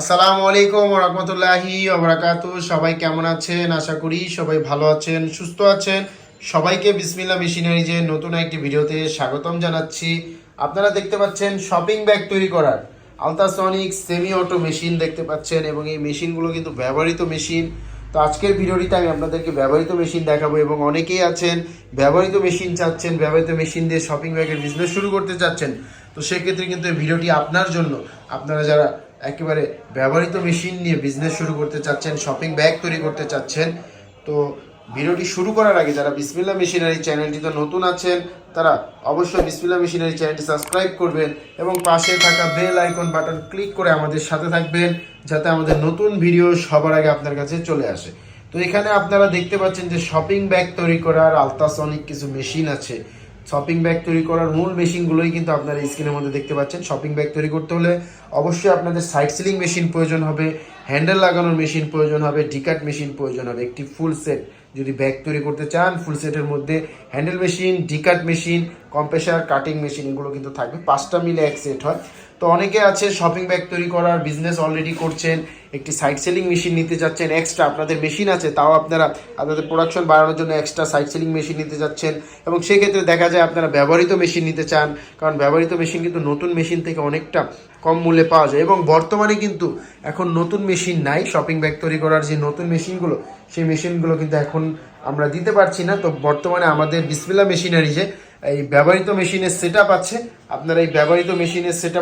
আসসালামু আলাইকুম রহমতুল্লাহি ওবরাকাতু সবাই কেমন আছেন? আশা করি সবাই ভালো আছেন, সুস্থ আছেন। সবাইকে বিসমিল্লা মেশিনারিজের নতুন একটি ভিডিওতে স্বাগতম জানাচ্ছি। আপনারা দেখতে পাচ্ছেন শপিং ব্যাগ তৈরি করার আলট্রাসনিক সেমি অটো মেশিন দেখতে পাচ্ছেন এবং এই মেশিনগুলো কিন্তু ব্যবহৃত মেশিন। তো আজকের ভিডিওটিতে আমি আপনাদেরকে ব্যবহৃত মেশিন দেখাবো এবং অনেকেই আছেন, ব্যবহৃত মেশিন চাচ্ছেন, ব্যবহৃত মেশিন দিয়ে শপিং ব্যাগের বিজনেস শুরু করতে চাচ্ছেন। তো সেক্ষেত্রে কিন্তু এই ভিডিওটি আপনার জন্য। আপনারা যারা একেবারে ব্যবহৃত মেশিন নিয়ে বিজনেস শুরু করতে চাচ্ছেন শপিং ব্যাগ তৈরি করতে চাচ্ছেন, তো ভিডিওটি শুরু করার আগে যারা বিসমিল্লা মেশিনারি চ্যানেলটিতে নতুন আছেন, তারা অবশ্যই বিসমিল্লা মেশিনারি চ্যানেলটি সাবস্ক্রাইব করবেন এবং পাশে থাকা বেল আইকন বাটন ক্লিক করে আমাদের সাথে থাকবেন, যাতে আমাদের নতুন ভিডিও সবার আগে আপনার কাছে চলে আসে। তো এখানে আপনারা দেখতে পাচ্ছেন যে শপিং ব্যাগ তৈরি করার আলট্রাসনিক কিছু মেশিন আছে। শপিং ব্যাগ তৈরি করার মূল মেশিনগুলোই কিন্তু আপনারা স্ক্রিনের মধ্যে দেখতে পাচ্ছেন। শপিং ব্যাগ তৈরি করতে হলে অবশ্যই আপনাদের সাইড সিলিং মেশিন প্রয়োজন হবে হ্যান্ডেল লাগানোর মেশিন প্রয়োজন হবে ডিকাট মেশিন প্রয়োজন হবে। একটি ফুল সেট যদি ব্যাগ তৈরি করতে চান ফুল সেটের মধ্যে handle machine die cut machine compressor cutting machine এগুলো কিন্তু থাকবে। পাঁচটা মিলে এক সেট হয়। তো অনেকে আছে শপিং ব্যাগ তৈরি করার বিজনেস অলরেডি করছেন, একটি সাইড সেলিং মেশিন নিতে যাচ্ছেন এক্সট্রা আপনাদের মেশিন আছে, তাও আপনারা আপনাদের প্রোডাকশন বাড়ানোর জন্য এক্সট্রা সাইড সেলিং মেশিন নিতে যাচ্ছেন এবং সেক্ষেত্রে দেখা যায় আপনারা ব্যবহৃত মেশিন নিতে চান, কারণ ব্যবহৃত মেশিন কিন্তু নতুন মেশিন থেকে অনেকটা কম মূল্যে পাওয়া যায় এবং বর্তমানে কিন্তু এখন নতুন মেশিন নাই শপিং ব্যাগ তৈরি করার যে নতুন মেশিনগুলো সেই মেশিনগুলো কিন্তু এখন আমরা দিতে পারছি না। তো বর্তমানে আমাদের বিসমিল্লা মেশিনারি যে এই ব্যবহৃত মেশিনের সেট আছে আপনারা এই ব্যবহৃত মেশিনের সেট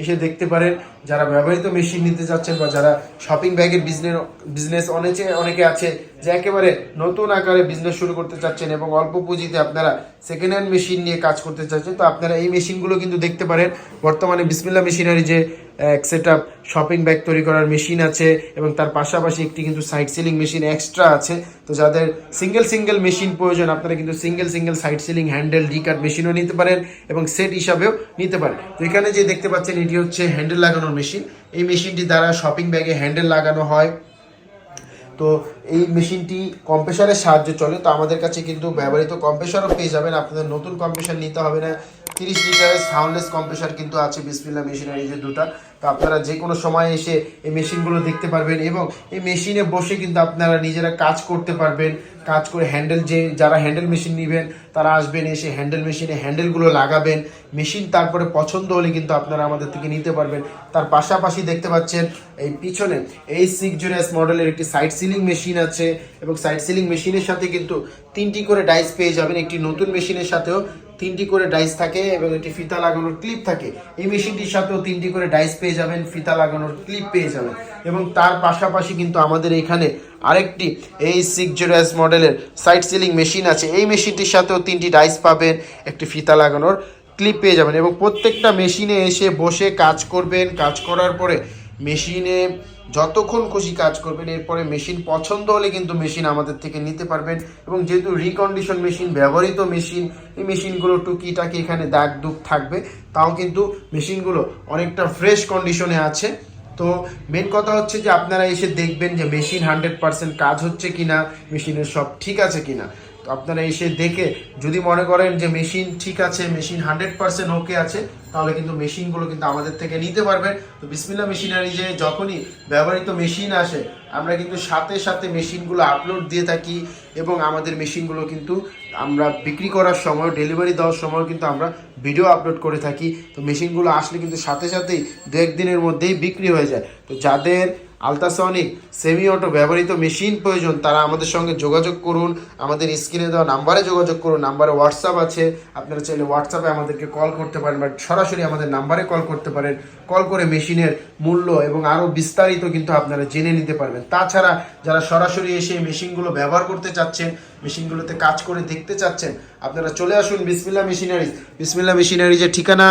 এসে দেখতে পারেন। যারা ব্যবহৃত মেশিন নিতে যাচ্ছেন বা যারা শপিং ব্যাগের বিজনেস বিজনেস অনেকে অনেকে আছে যে একেবারে নতুন আকারে বিজনেস শুরু করতে চাচ্ছেন এবং অল্প পুঁজিতে আপনারা সেকেন্ড হ্যান্ড মেশিন নিয়ে কাজ করতে চাচ্ছেন, তো আপনারা এই মেশিনগুলো কিন্তু দেখতে পারেন। বর্তমানে বিসমিল্লা মেশিনারি যে, এক সেট শপিং ব্যাগ তৈরি করার মেশিন আছে এবং তার পাশাপাশি একটি কিন্তু সাইড সিলিং মেশিন এক্সট্রা আছে। তো যাদের সিঙ্গেল সিঙ্গেল মেশিন প্রয়োজন, আপনারা কিন্তু single single side sealing handle die cut মেশিনও নিতে পারেন এবং সেট হিসাবেও নিতে পারেন তো এখানে যে দেখতে পাচ্ছেন, এটি হচ্ছে হ্যান্ডেল লাগানোর মেশিন। এই মেশিনটি দ্বারা শপিং ব্যাগে হ্যান্ডেল লাগানো হয়। তো এই মেশিনটি কম্প্রেসারের সাহায্যে চলে। তো আমাদের কাছে কিন্তু ব্যবহৃত কম্প্রেসারও পেয়ে যাবেন। আপনাদের নতুন কম্প্রেসার নিতে হবে না। তিরিশ লিটারের সাউন্ডলেস কম্প্রেসার কিন্তু আছে বিসমিল্লা মেশিনারি যে দুটা। তো আপনারা যে কোনো সময় এসে এই মেশিনগুলো দেখতে পারবেন এবং এই মেশিনে বসে কিন্তু আপনারা নিজেরা কাজ করতে পারবেন। কাজ করে হ্যান্ডেল যে, যারা হ্যান্ডেল মেশিন নেবেন, তারা আসবেন, এসে হ্যান্ডেল মেশিনে হ্যান্ডেলগুলো লাগাবেন। মেশিন তারপরে পছন্দ হলে কিন্তু আপনারা আমাদের থেকে নিতে পারবেন। তার পাশাপাশি দেখতে পাচ্ছেন, এই পিছনে এই সিক্স জিরো এস মডেলের একটি সাইড সিলিং মেশিন আছে এবং সাইড সিলিং মেশিনের সাথে কিন্তু তিনটি করে ডাইস পেয়ে যাবেন। একটি নতুন মেশিনের সাথেও তিনটি করে ডাইস থাকে এবং একটি ফিতা লাগানোর ক্লিপ থাকে। এই মেশিনটির সাথেও তিনটি করে ডাইস পেয়ে যাবেন, ফিতা লাগানোর ক্লিপ পেয়ে যাবেন। এবং তার পাশাপাশি কিন্তু আমাদের এখানে আরেকটি এই সিক্স জিরো এস মডেলের সাইড সিলিং মেশিন আছে। এই মেশিনটির সাথেও তিনটি ডাইস পাবেন, একটি ফিতা লাগানোর ক্লিপ পেয়ে যাবেন এবং প্রত্যেকটা মেশিনে এসে বসে কাজ করবেন। কাজ করার পরে মেশিনে যতক্ষণ খুশি কাজ করবেন, এরপরে মেশিন পছন্দ হলে কিন্তু মেশিন আমাদের থেকে নিতে পারবেন এবং যেহেতু রিকন্ডিশন মেশিন ব্যবহৃত মেশিন এই মেশিনগুলো টুকিটাকি এখানে দাগ দুগ থাকবে, তাও কিন্তু মেশিনগুলো অনেকটা ফ্রেশ কন্ডিশনে আছে। তো মেন কথা হচ্ছে যে আপনারা এসে দেখবেন যে মেশিন হান্ড্রেড পার্সেন্ট কাজ হচ্ছে কি না মেশিনের সব ঠিক আছে কিনা। তো আপনারা এসে দেখে, যদি মনে করেন যে মেশিন ঠিক আছে মেশিন হান্ড্রেড পার্সেন্ট ওকে আছে, তাহলে কিন্তু মেশিনগুলো কিন্তু আমাদের থেকে নিতে পারবেন তো বিসমিল্লা মেশিনারি যে যখনই ব্যবহৃত মেশিন আসে, আমরা কিন্তু সাথে সাথে মেশিনগুলো আপলোড দিয়ে থাকি এবং আমাদের মেশিনগুলো কিন্তু আমরা বিক্রি করার সময় ডেলিভারি দেওয়ার সময় কিন্তু আমরা ভিডিও আপলোড করে থাকি। তো মেশিনগুলো আসলে কিন্তু সাথে সাথেই দু একদিনের মধ্যেই বিক্রি হয়ে যায়। তো যাদের আলট্রাসনিক সেমি অটো ব্যবহৃত মেশিন প্রয়োজন। তারা আমাদের সঙ্গে যোগাযোগ করুন। আমাদের স্ক্রিনে দেওয়া নাম্বারে যোগাযোগ করুন। নাম্বারে হোয়াটসঅ্যাপ আছে। আপনারা চাইলে হোয়াটসঅ্যাপে আমাদেরকে কল করতে পারেন বা সরাসরি আমাদের নাম্বারে কল করতে পারেন। কল করে মেশিনের মূল্য এবং আরও বিস্তারিত কিন্তু আপনারা জেনে নিতে পারবেন। তাছাড়া যারা সরাসরি এসে মেশিনগুলো ব্যবহার করতে চাচ্ছেন, মেশিনগুলোতে কাজ করে দেখতে চাচ্ছেন, আপনারা চলে আসুন বিসমিল্লা মেশিনারিজ। বিসমিল্লা মেশিনারিজের ঠিকানা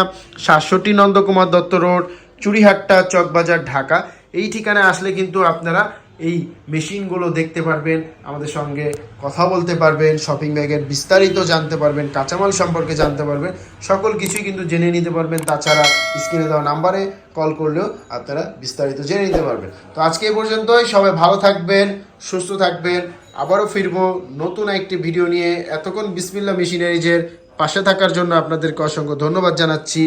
সাতষট্টি নন্দকুমার দত্ত রোড চুরিহাট্টা চকবাজার, ঢাকা। এই ঠিকানায় আসলে কিন্তু আপনারা এই মেশিনগুলো দেখতে পারবেন, আমাদের সঙ্গে কথা বলতে পারবেন শপিং ব্যাগের বিস্তারিত জানতে পারবেন, কাঁচামাল সম্পর্কে জানতে পারবেন, সকল কিছুই কিন্তু জেনে নিতে পারবেন। তাছাড়া স্ক্রিনে দেওয়া নাম্বারে কল করলেও আপনারা বিস্তারিত জেনে নিতে পারবেন। তো আজকে এই পর্যন্তই, সবাই ভালো থাকবেন, সুস্থ থাকবেন। আবারও ফিরবো নতুন একটি ভিডিও নিয়ে। এতক্ষণ বিসমিল্লা মেশিনারিজের পাশে থাকার জন্য আপনাদেরকে অসংখ্য ধন্যবাদ জানাচ্ছি।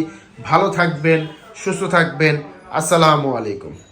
ভালো থাকবেন, সুস্থ থাকবেন। আসসালামু আলাইকুম।